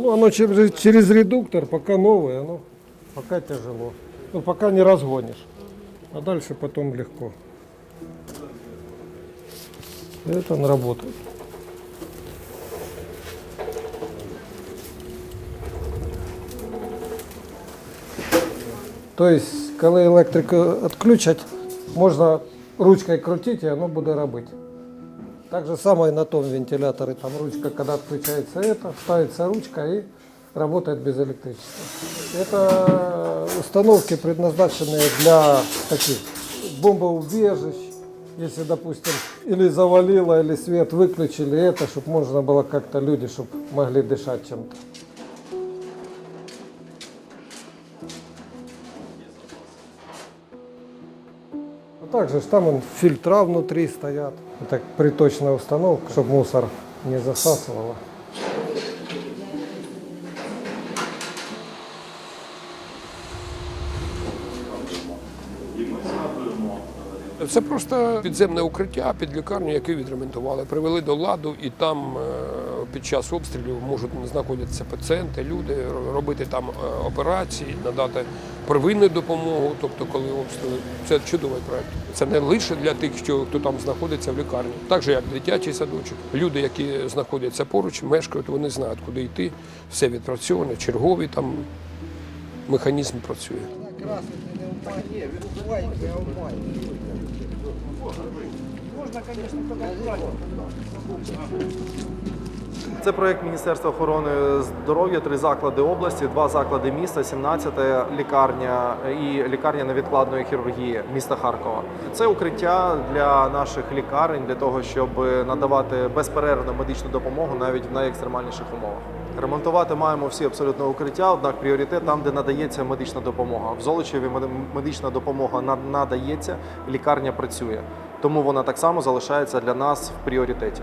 Ну, оно через, через редуктор, пока новое, оно пока тяжело. Ну, пока не разгонишь. А дальше потом легко. Это он работает. То есть, коли електрику відключать, можна ручкою крутити, і воно буде робити. Так же самое и на том вентиляторе. Там ручка, когда отключается это, ставится ручка и работает без электричества. Это установки, предназначенные для таких бомбоубежищ. Если, допустим, или завалило, или свет выключили, это, чтобы можно было как-то люди, чтобы могли дышать чем-то. также ж там вон, фильтра внутри стоят. Это приточная установка, чтобы мусор не засасывало. Це просто підземне укриття під лікарню, яке відремонтували. Привели до ладу, і там е, під час обстрілів можуть знаходитися пацієнти, люди, ро- робити там е, операції, надати первинну допомогу. Тобто, коли обстріли, це чудовий проект. Це не лише для тих, що хто там знаходиться в лікарні, так же як дитячий садочок. Люди, які знаходяться поруч, мешкають, вони знають, куди йти. Все відпрацьоване, черговий там механізм працює. Це проект Міністерства охорони здоров'я, три заклади області, два заклади міста, 17 лікарня і лікарня невідкладної хірургії міста Харкова. Це укриття для наших лікарень для того, щоб надавати безперервну медичну допомогу навіть в найекстремальніших умовах. Ремонтувати маємо всі абсолютно укриття, однак пріоритет там, де надається медична допомога. В Золочеві мед- медична допомога на- надається, лікарня працює, тому вона так само залишається для нас в пріоритеті.